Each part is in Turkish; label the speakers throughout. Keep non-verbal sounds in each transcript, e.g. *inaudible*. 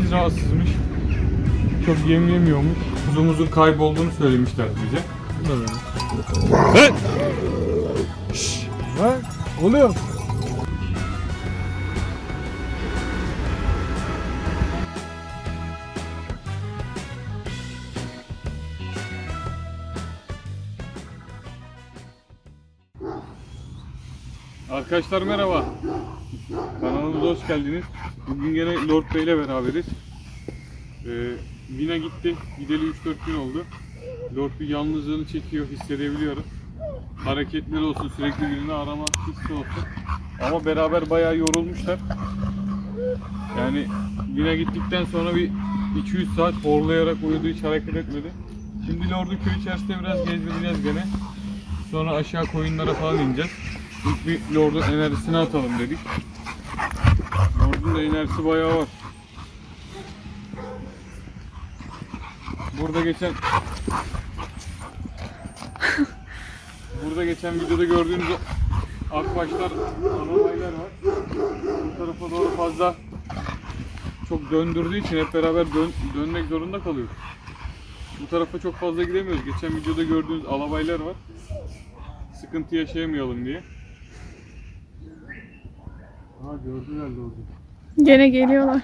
Speaker 1: ineğimiz rahatsızmış. Çok yem yemiyormuş. Kuzumuzun kaybolduğunu söylemişler bize.
Speaker 2: Şşş! Lan! Oğlum!
Speaker 1: Arkadaşlar merhaba. Kanalımıza hoş geldiniz. Bugün yine Lord Bey ile beraberiz. Ee, gitti. Gideli 3-4 gün oldu. Lord bir yalnızlığını çekiyor, hissedebiliyorum. Hareketleri olsun, sürekli birini arama hissi olsun. Ama beraber bayağı yorulmuşlar. Yani Vina gittikten sonra bir 200 saat horlayarak uyudu, hiç hareket etmedi. Şimdi Lord'u köy içerisinde biraz gezdireceğiz gene. Sonra aşağı koyunlara falan ineceğiz. İlk bir Lord'un enerjisini atalım dedik. Lord'un da enerjisi bayağı var. Burada geçen Burada geçen videoda gördüğünüz akbaşlar, anabaylar var. Bu tarafa doğru fazla çok döndürdüğü için hep beraber dön- dönmek zorunda kalıyoruz. Bu tarafa çok fazla gidemiyoruz. Geçen videoda gördüğünüz alabaylar var. Sıkıntı yaşayamayalım diye. Ha gördüler de orada.
Speaker 3: Gene geliyorlar.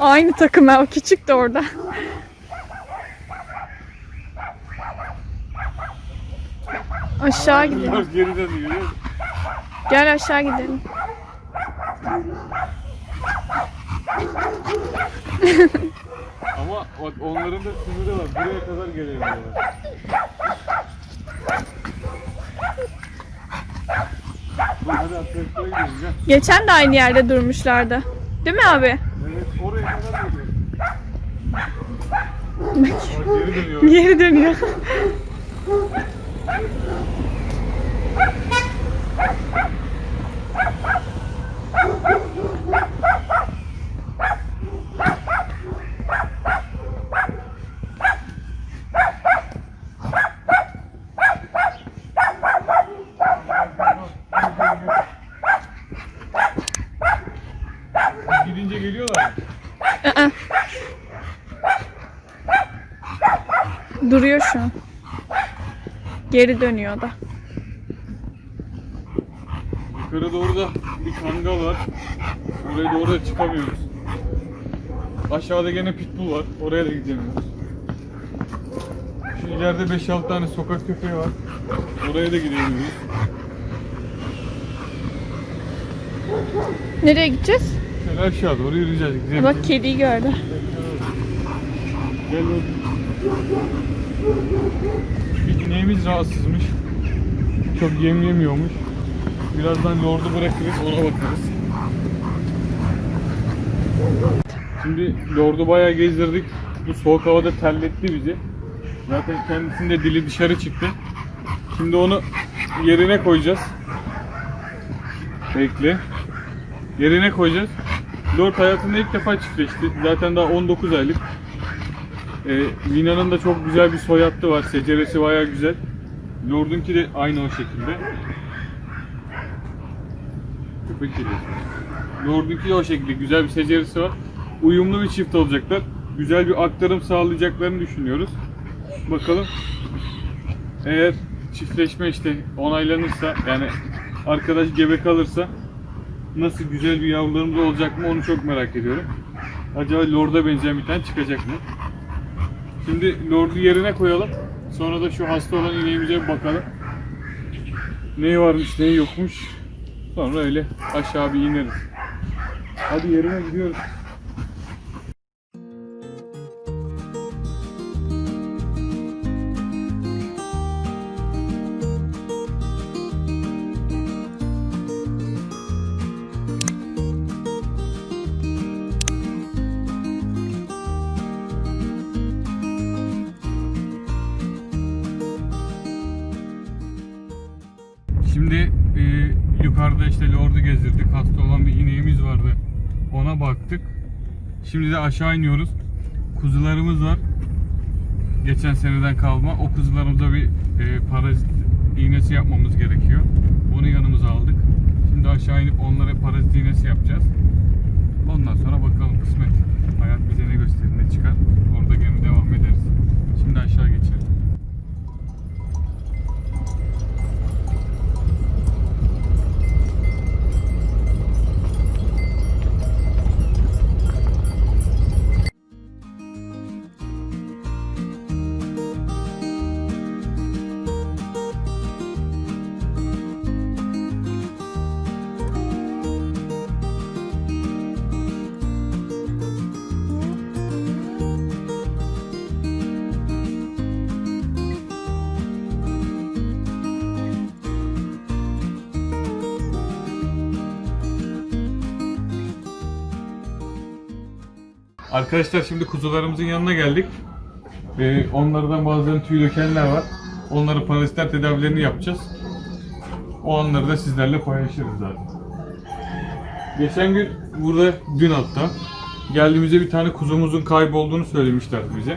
Speaker 3: Aynı takım ha, o küçük de orada. Aşağı gidelim.
Speaker 1: Bunlar geri dönüyor.
Speaker 3: Gel aşağı gidelim.
Speaker 1: Ama onların da sınırı var. Buraya kadar gelebiliyorlar. Dur hadi arkadaşlara gidelim gel.
Speaker 3: Geçen de aynı yerde durmuşlardı. Değil mi abi?
Speaker 1: Evet oraya kadar geliyor. Geri dönüyor.
Speaker 3: Geri dönüyor. Duruyor şu an. Geri dönüyor da.
Speaker 1: Yukarı doğru da bir kangal var. Oraya doğru da çıkamıyoruz. Aşağıda gene pitbull var. Oraya da gidemiyoruz. Şu ileride 5-6 tane sokak köpeği var. Oraya da gidemiyoruz.
Speaker 3: Nereye gideceğiz?
Speaker 1: Şöyle aşağı doğru yürüyeceğiz. Gidelim.
Speaker 3: Bak kediyi gördü.
Speaker 1: Gel oğlum. Bir ineğimiz rahatsızmış. Çok yem yemiyormuş. Birazdan Lord'u bırakırız, ona bakarız. Şimdi Lord'u bayağı gezdirdik. Bu soğuk havada terletti bizi. Zaten kendisinde dili dışarı çıktı. Şimdi onu yerine koyacağız. Bekle. Yerine koyacağız. Lord hayatında ilk defa çiftleşti. Zaten daha 19 aylık. Ee, Lina'nın da çok güzel bir soy hattı var. Seceresi bayağı güzel. Lord'unki de aynı o şekilde. Köpek. Lord'unki de o şekilde güzel bir seceresi var. Uyumlu bir çift olacaklar. Güzel bir aktarım sağlayacaklarını düşünüyoruz. Bakalım. Eğer çiftleşme işte onaylanırsa yani arkadaş gebe kalırsa nasıl güzel bir yavrularımız olacak mı onu çok merak ediyorum. Acaba Lord'a benzeyen bir tane çıkacak mı? Şimdi Lord'u yerine koyalım. Sonra da şu hasta olan ineğimize bir bakalım. Neyi varmış, neyi yokmuş. Sonra öyle aşağı bir ineriz. Hadi yerine gidiyoruz. Gezdirdik. Hasta olan bir ineğimiz vardı. Ona baktık. Şimdi de aşağı iniyoruz. Kuzularımız var. Geçen seneden kalma. O kuzularımıza bir e, parazit iğnesi yapmamız gerekiyor. Onu yanımıza aldık. Şimdi aşağı inip onlara parazit iğnesi yapacağız. Ondan sonra bakalım kısmet. Arkadaşlar şimdi kuzularımızın yanına geldik. Ee, onlardan bazılarının tüy dökenler var. Onları parazitler tedavilerini yapacağız. O anları da sizlerle paylaşırız zaten. Geçen gün burada dün hatta geldiğimizde bir tane kuzumuzun kaybolduğunu söylemişlerdi bize.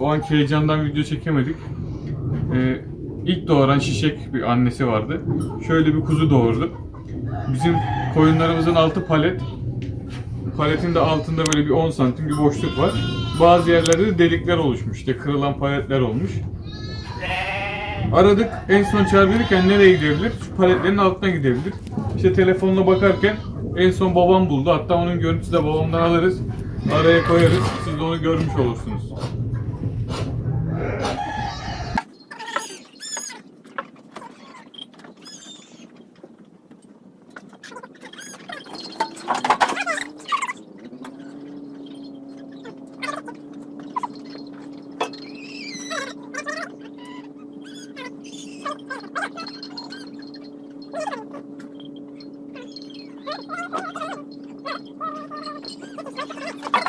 Speaker 1: O anki heyecandan video çekemedik. Ee, ilk doğuran şişek bir annesi vardı. Şöyle bir kuzu doğurdu. Bizim koyunlarımızın altı palet. Paletin de altında böyle bir 10 santim bir boşluk var. Bazı yerlerde de delikler oluşmuş. İşte kırılan paletler olmuş. Aradık. En son çağırdık nereye gidebilir? Şu paletlerin altına gidebilir. İşte telefonla bakarken en son babam buldu. Hatta onun görüntüsü de babamdan alırız. Araya koyarız. Siz de onu görmüş olursunuz. Ha ha ha!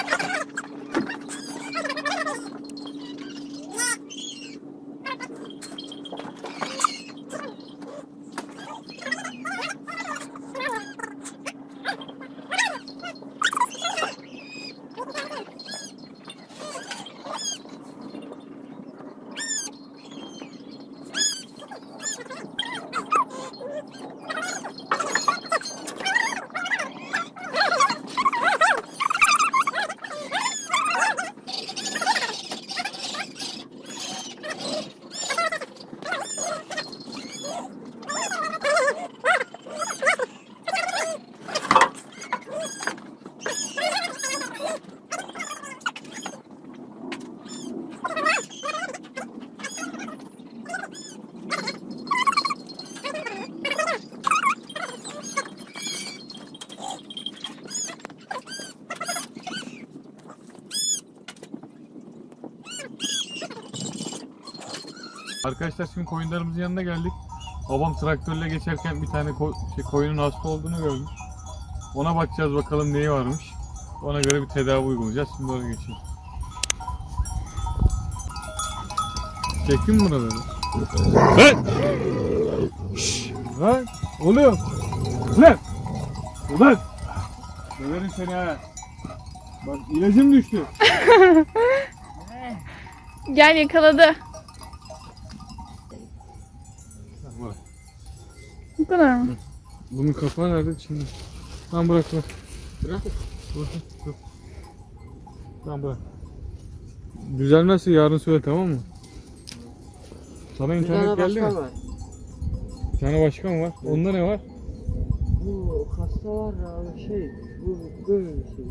Speaker 1: Arkadaşlar şimdi koyunlarımızın yanına geldik. Babam traktörle geçerken bir tane ko- şey, koyunun hasta olduğunu görmüş. Ona bakacağız bakalım neyi varmış. Ona göre bir tedavi uygulayacağız. Şimdi oraya geçelim. Çektin mi buraları? Lan!
Speaker 2: Lan oğlum. Lan. Ulan.
Speaker 1: Döverim seni ha.
Speaker 2: Bak ilacım düştü. *laughs*
Speaker 3: Gel yakaladı.
Speaker 1: Bırak.
Speaker 3: Bu kadar mı?
Speaker 1: Bunun kapağı nerede şimdi? Tamam bırak bırak.
Speaker 2: Bırak.
Speaker 1: Bırak. bırak. Tamam bırak. Düzelmezse yarın söyle tamam mı? Sana
Speaker 4: Bir
Speaker 1: internet
Speaker 4: tane
Speaker 1: geldi mi?
Speaker 4: başka var.
Speaker 1: Bir tane başka mı var? Onda ne var?
Speaker 4: Bu hasta var ya şey bu böyle bir şey.